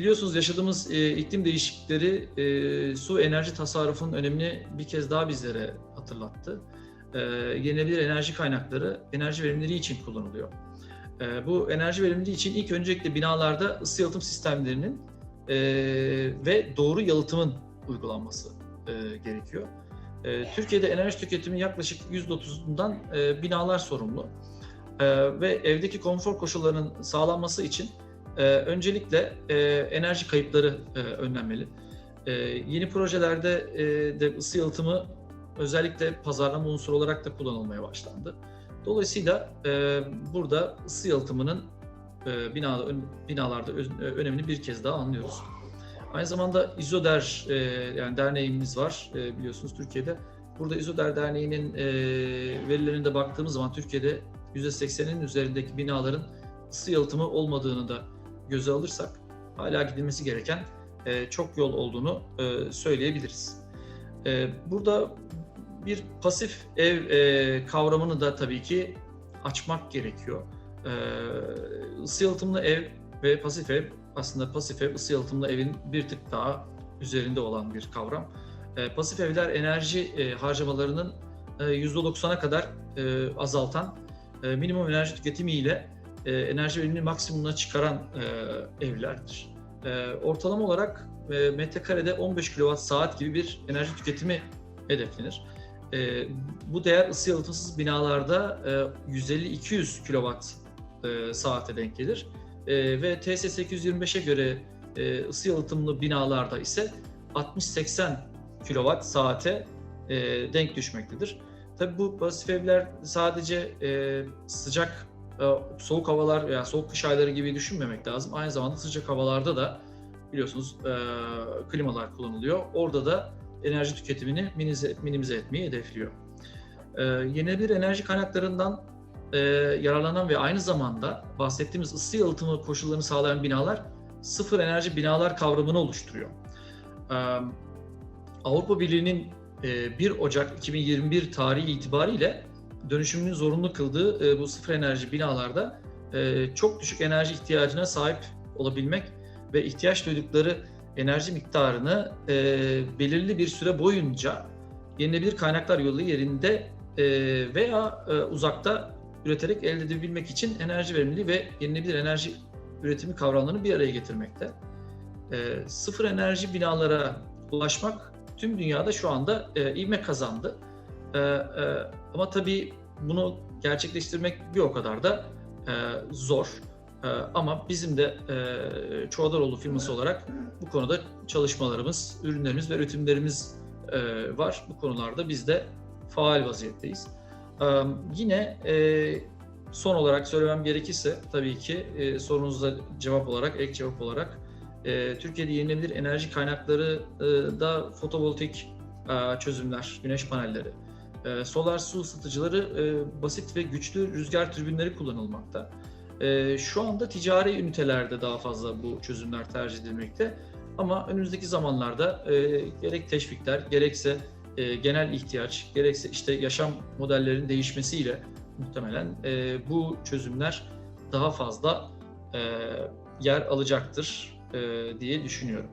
biliyorsunuz yaşadığımız e, iklim değişiklikleri e, su enerji tasarrufunun önemini bir kez daha bizlere hatırlattı. E, yenilenebilir enerji kaynakları enerji verimliliği için kullanılıyor. E, bu enerji verimliliği için ilk öncelikle binalarda ısı yalıtım sistemlerinin e, ve doğru yalıtımın uygulanması e, gerekiyor. E, Türkiye'de enerji tüketimi yaklaşık %30'undan e, binalar sorumlu. E, ve evdeki konfor koşullarının sağlanması için e, öncelikle e, enerji kayıpları e, önlenmeli. E, yeni projelerde e, de ısı yalıtımı özellikle pazarlama unsuru olarak da kullanılmaya başlandı. Dolayısıyla e, burada ısı yalıtımının binada, binalarda öz- önemini bir kez daha anlıyoruz. Aynı zamanda İzoder yani derneğimiz var biliyorsunuz Türkiye'de. Burada İzoder Derneği'nin e, verilerine de baktığımız zaman Türkiye'de %80'in üzerindeki binaların ısı yalıtımı olmadığını da göze alırsak hala gidilmesi gereken e, çok yol olduğunu e, söyleyebiliriz. E, burada bir pasif ev e, kavramını da tabii ki açmak gerekiyor. E, ısı yalıtımlı ev ve pasif ev aslında pasif ev ısı yalıtımlı evin bir tık daha üzerinde olan bir kavram. E, pasif evler enerji e, harcamalarının e, %90'a kadar e, azaltan e, minimum enerji tüketimiyle e, enerji verimini maksimumuna çıkaran e, evlerdir. E, ortalama olarak e, metrekarede 15 kWh saat gibi bir enerji tüketimi hedeflenir. E, bu değer ısı yalıtımsız binalarda e, 150-200 kWh e, saate denk gelir. E, ve TS 825'e göre e, ısı yalıtımlı binalarda ise 60-80 kWh saate e, denk düşmektedir. Tabii bu pasif evler sadece e, sıcak, soğuk havalar veya soğuk kış ayları gibi düşünmemek lazım. Aynı zamanda sıcak havalarda da biliyorsunuz e, klimalar kullanılıyor. Orada da enerji tüketimini minimize, minimize etmeyi hedefliyor. E, yenilenebilir enerji kaynaklarından e, yararlanan ve aynı zamanda bahsettiğimiz ısı yalıtımı koşullarını sağlayan binalar sıfır enerji binalar kavramını oluşturuyor. E, Avrupa Birliği'nin e, 1 Ocak 2021 tarihi itibariyle dönüşümünü zorunlu kıldığı e, bu sıfır enerji binalarda e, çok düşük enerji ihtiyacına sahip olabilmek ve ihtiyaç duydukları enerji miktarını e, belirli bir süre boyunca yenilenebilir kaynaklar yolu yerinde veya uzakta üreterek elde edebilmek için enerji verimliliği ve yenilenebilir enerji üretimi kavramlarını bir araya getirmekte. Sıfır enerji binalara ulaşmak tüm dünyada şu anda ivme kazandı. E, e, ama tabii bunu gerçekleştirmek bir o kadar da e, zor. E, ama bizim de e, Çuhadaroğlu firması olarak bu konuda çalışmalarımız, ürünlerimiz ve üretimlerimiz e, var. Bu konularda biz de faal vaziyetteyiz. E, yine e, son olarak söylemem gerekirse tabii ki e, sorunuza cevap olarak, ek cevap olarak e, Türkiye'de yenilenebilir enerji kaynakları e, da fotovoltaik e, çözümler, güneş panelleri, e, solar su ısıtıcıları, e, basit ve güçlü rüzgar türbinleri kullanılmakta. E, şu anda ticari ünitelerde daha fazla bu çözümler tercih edilmekte. Ama önümüzdeki zamanlarda e, gerek teşvikler, gerekse e, genel ihtiyaç, gerekse işte yaşam modellerinin değişmesiyle muhtemelen bu çözümler daha fazla yer alacaktır diye düşünüyorum.